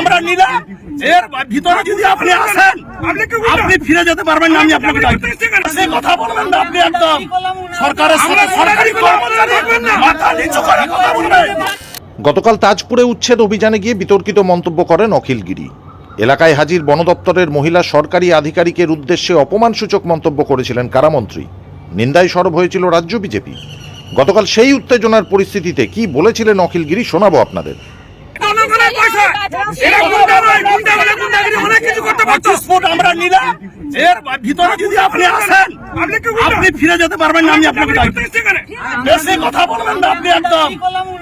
আমরা নিলাম। এর ভিতরে যদি আপনি আসেন আপনি ফিরে যেতে পারবেন না আমি আপনাকে দায়িত্ব দিচ্ছি। সে কথা বলবেন না আপনি একদম সরকারের সাথে সরকারি কর্মচারী। মাথা নিচু করে কথা বলবেন গতকাল তাজপুরে উচ্ছেদ অভিযানে গিয়ে বিতর্কিত মন্তব্য করেন অখিল গিরি এলাকায় হাজির বন দপ্তরের মহিলা সরকারি আধিকারিকের উদ্দেশ্যে অপমানসূচক মন্তব্য করেছিলেন কারামন্ত্রী। নিন্দায় সরব হয়েছিল রাজ্য বিজেপি। গতকাল সেই উত্তেজনার পরিস্থিতিতে কি বলেছিলেন অখিল গিরি শোনাবো আপনাদের। এরা গুন্ডা নয় গুন্ডা হলে গুন্ডাগিরি অনেক কিছু করতে পারতো। ফুট আমরা নিলাম। এর ভিতরে যদি আপনি আসেন আপনি ফিরে যেতে পারবেন না আমি আপনাকে। সেখানে বেশি কথা বলবেন না আপনি একদম।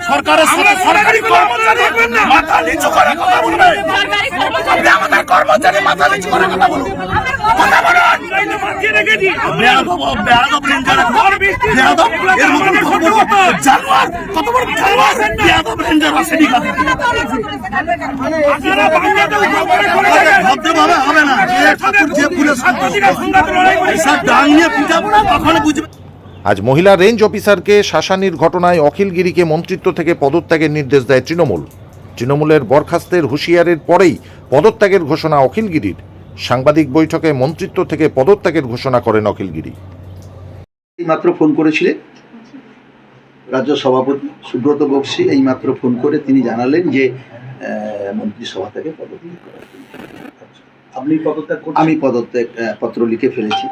সরকারের সাথে সরকারি কর্মচারী মাথা নিচু করে কথা বলবেন আপনি আমাদের কর্মচারী মাথা নিচু করে কথা বলুন। কথা বলুন। বেয়াদব বেয়াদব এর মতন বড় জানোয়ার কত বড় জানোয়ার? বেয়াদব রেঞ্জার আছে ঠিক আছে আপনারা বাংলাতে উপরে করে থাকেন ভদ্রভাবে হবে না যে ঠাকুর যে ফুলে ছাত্রলীগা সংঘাত লড়াই করেছে এইসব ডাং নিয়ে পিটাবো না তখন বুঝবে। আজ মহিলা রেঞ্জ অফিসারকে শাসানির ঘটনায় অখিল গিরিকে মন্ত্রিত্ব থেকে পদত্যাগের নির্দেশ দেয় তৃণমূল। তৃণমূলের বরখাস্তের হুঁশিয়ারের পরেই পদত্যাগের ঘোষণা অখিল গিরির সাংবাদিক বৈঠকে মন্ত্রিত্ব থেকে পদত্যাগের ঘোষণা করেন অখিল গিরি এইমাত্র ফোন করেছিলেন রাজ্য সভাপতি সুব্রত বক্সি এইমাত্র ফোন করে তিনি জানালেন যে মন্ত্রিসভা থেকে পদত্যাগ করার আপনি পদত্যাগ আমি পদত্যাগ পত্র লিখে ফেলেছি।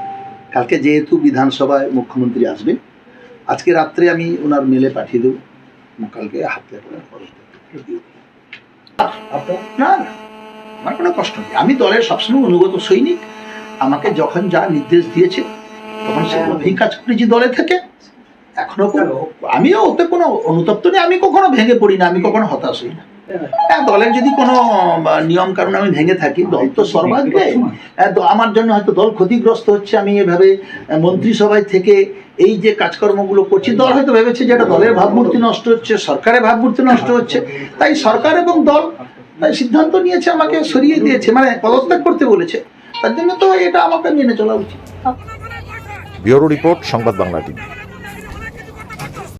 কালকে যেহেতু বিধানসভায় মুখ্যমন্ত্রী আসবে আজকে রাত্রে আমি ওনার মেলে পাঠিয়ে দেবো। কালকে হাতে না আমার কোনো কষ্ট নেই। আমি দলের সবসময় অনুগত সৈনিক। আমাকে যখন যা নির্দেশ দিয়েছে তখন সেভাবেই কাজ করেছি দলে থেকে এখনও আমিও ওতে কোনো অনুতপ্ত নেই আমি কখনো ভেঙে পড়ি না আমি কখনো হতাশ হই না। হ্যাঁ। দলের যদি কোনো নিয়ম কারণে আমি ভেঙে থাকি দল তো সর্বাগ্রে হ্যাঁ, তো আমার জন্য হয়তো দল ক্ষতিগ্রস্ত হচ্ছে আমি এভাবে মন্ত্রিসভায় থেকে এই যে কাজকর্মগুলো করছি দল হয়তো ভেবেছে যে এটা দলের ভাবমূর্তি নষ্ট হচ্ছে সরকারের ভাবমূর্তি নষ্ট হচ্ছে। তাই সরকার এবং দল তাই সিদ্ধান্ত নিয়েছে আমাকে সরিয়ে দিয়েছে মানে পদত্যাগ করতে বলেছে। তার জন্য তো এটা আমাকে মেনে চলা উচিত। ব্যুরো রিপোর্ট সংবাদ বাংলা টিভি।